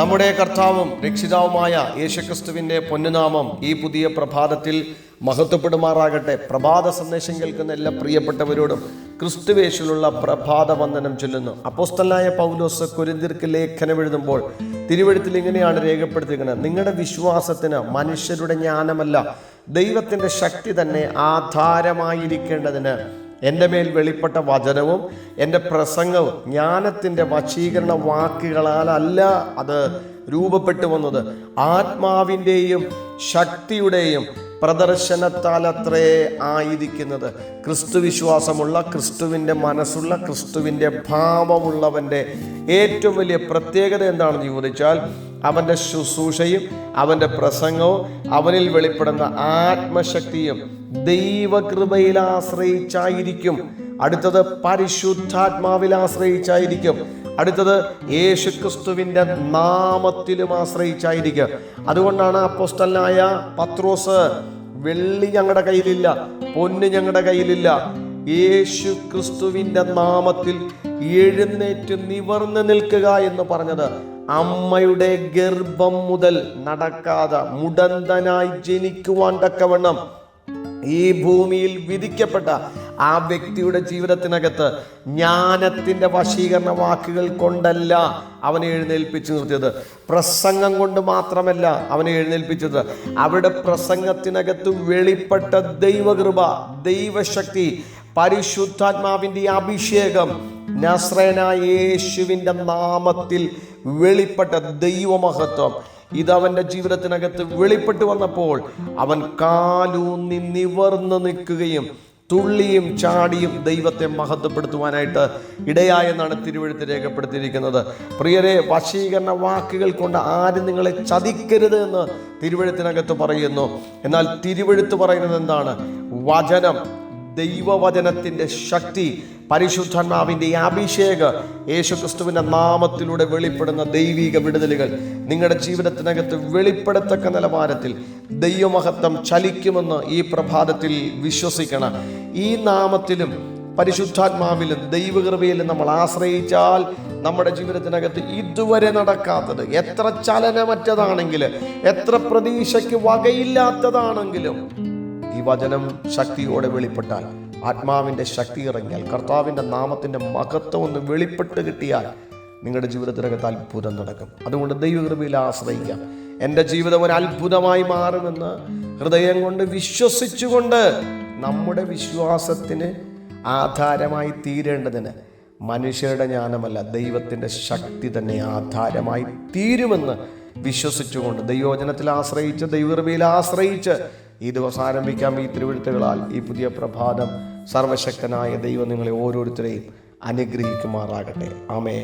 നമ്മുടെ കർത്താവും രക്ഷിതാവുമായ യേശുക്രിസ്തുവിന്റെ പൊന്നുനാമം ഈ പുതിയ പ്രഭാതത്തിൽ മഹത്വപ്പെടുമാറാകട്ടെ. പ്രഭാത സന്ദേശം കേൾക്കുന്ന എല്ലാ പ്രിയപ്പെട്ടവരോടും ക്രിസ്തുവേശിലുള്ള പ്രഭാത വന്ദനം ചൊല്ലുന്നു. അപ്പോസ്തലായ പൗലോസ് കുരിന്തിർക്ക് ലേഖനം എഴുതുമ്പോൾ തിരുവഴുത്തിൽ ഇങ്ങനെയാണ് രേഖപ്പെടുത്തിയിരിക്കുന്നത്. നിങ്ങളുടെ വിശ്വാസത്തിന് മനുഷ്യരുടെ ജ്ഞാനമല്ല ദൈവത്തിന്റെ ശക്തി തന്നെ ആധാരമായിരിക്കേണ്ടതിന് എന്റെ മേൽ വെളിപ്പെട്ട വചനവും എന്റെ പ്രസംഗവും ജ്ഞാനത്തിന്റെ വശീകരണ വാക്കുകളാലല്ല അത് രൂപപ്പെട്ടു വന്നത്. ആത്മാവിന്റെയും ശക്തിയുടെയും പ്രദർശനത്താലത്രേ ആയിരിക്കുന്നത്. ക്രിസ്തുവിശ്വാസമുള്ള ക്രിസ്തുവിന്റെ മനസ്സുള്ള ക്രിസ്തുവിന്റെ ഭാവമുള്ളവന്റെ ഏറ്റവും വലിയ പ്രത്യേകത എന്താണെന്ന് ചോദിച്ചാൽ അവന്റെ ശുശ്രൂഷയും അവന്റെ പ്രസംഗവും അവനിൽ വെളിപ്പെടുന്ന ആത്മശക്തിയും ദൈവകൃപയിൽ ആശ്രയിച്ചായിരിക്കും. അടുത്തത് പരിശുദ്ധാത്മാവിൽ ആശ്രയിച്ചായിരിക്കും. അടുത്തത് യേശുക്രിസ്തുവിന്റെ നാമത്തിലും ആശ്രയിച്ചായിരിക്കും. അതുകൊണ്ടാണ് അപ്പോസ്റ്റലായ പത്രോസ് വെള്ളി ഞങ്ങളുടെ കയ്യിലില്ല പൊന്ന് ഞങ്ങളുടെ കയ്യിലില്ല. യേശു ക്രിസ്തുവിന്റെ നാമത്തിൽ എഴുന്നേറ്റ് നിവർന്ന് നിൽക്കുക എന്ന് പറഞ്ഞത് അമ്മയുടെ ഗർഭം മുതൽ നടക്കാതെ മുടന്തനായി ജനിക്കുവാൻ തക്കവണ്ണം ഈ ഭൂമിയിൽ വിധിക്കപ്പെട്ട ആ വ്യക്തിയുടെ ജീവിതത്തിനകത്ത് ജ്ഞാനത്തിന്റെ വശീകരണ വാക്കുകൾ കൊണ്ടല്ല അവനെ എഴുന്നേൽപ്പിച്ചു നിർത്തിയത്. പ്രസംഗം കൊണ്ട് മാത്രമല്ല അവനെ എഴുന്നേൽപ്പിച്ചത്. അവരുടെ പ്രസംഗത്തിനകത്ത് വെളിപ്പെട്ട ദൈവകൃപ ദൈവശക്തി പരിശുദ്ധാത്മാവിന്റെ അഭിഷേകം യേശുവിന്റെ നാമത്തിൽ വെളിപ്പെട്ട ദൈവമഹത്വം. ഇത് ഇതവന്റെ ജീവിതത്തിനകത്ത് വെളിപ്പെട്ടു വന്നപ്പോൾ അവൻ കാലൂന്നി നിവർന്നു നിൽക്കുകയും തുള്ളിയും ചാടിയും ദൈവത്തെ മഹത്വപ്പെടുത്തുവാനായിട്ട് ഇടയായെന്നാണ് തിരുവഴുത്ത് രേഖപ്പെടുത്തിയിരിക്കുന്നത്. പ്രിയരെ വശീകരണ വാക്കുകൾ കൊണ്ട് ആരും നിങ്ങളെ ചതിക്കരുത് എന്ന് തിരുവഴുത്തിനകത്ത് പറയുന്നു. എന്നാൽ തിരുവഴുത്ത് പറയുന്നത് എന്താണ്? വചനം. ദൈവവചനത്തിന്റെ ശക്തി പരിശുദ്ധാത്മാവിന്റെ അഭിഷേക യേശുക്രിസ്തുവിന്റെ നാമത്തിലൂടെ വെളിപ്പെടുന്ന ദൈവിക വിടുതലുകൾ നിങ്ങളുടെ ജീവിതത്തിനകത്ത് വെളിപ്പെടുത്തക്ക നിലവാരത്തിൽ ദൈവമഹത്വം ചലിക്കുമെന്ന് ഈ പ്രഭാതത്തിൽ വിശ്വസിക്കണം. ഈ നാമത്തിലും പരിശുദ്ധാത്മാവിലും ദൈവകൃപയിലും നമ്മൾ ആശ്രയിച്ചാൽ നമ്മുടെ ജീവിതത്തിനകത്ത് ഇതുവരെ നടക്കാത്തത് എത്ര ചലനമറ്റതാണെങ്കിലും എത്ര പ്രതീക്ഷയ്ക്ക് വകയില്ലാത്തതാണെങ്കിലും വചനം ശക്തിയോടെ വെളിപ്പെട്ടാൽ ആത്മാവിന്റെ ശക്തി ഇറങ്ങിയാൽ കർത്താവിന്റെ നാമത്തിന്റെ മഹത്വം ഒന്ന് വെളിപ്പെട്ട് കിട്ടിയാൽ നിങ്ങളുടെ ജീവിതത്തിനകത്ത് അത്ഭുതം നടക്കും. അതുകൊണ്ട് ദൈവകൃപയിൽ ആശ്രയിക്കാം. എന്റെ ജീവിതം ഒരു അത്ഭുതമായി മാറുമെന്ന് ഹൃദയം കൊണ്ട് വിശ്വസിച്ചുകൊണ്ട് നമ്മുടെ വിശ്വാസത്തിന് ആധാരമായി തീരേണ്ടതിന് മനുഷ്യരുടെ ജ്ഞാനമല്ല ദൈവത്തിന്റെ ശക്തി തന്നെ ആധാരമായി തീരുമെന്ന് വിശ്വസിച്ചുകൊണ്ട് ദൈവവചനത്തിൽ ആശ്രയിച്ച് ദൈവകൃപയിൽ ആശ്രയിച്ച് ഈ ദിവസം ആരംഭിക്കാം ഈ തിരുവഴുത്തുകളാൽ. ഈ പുതിയ പ്രഭാതം സർവശക്തനായ ദൈവം നിങ്ങളെ ഓരോരുത്തരെയും അനുഗ്രഹിക്കുമാറാകട്ടെ. ആമേ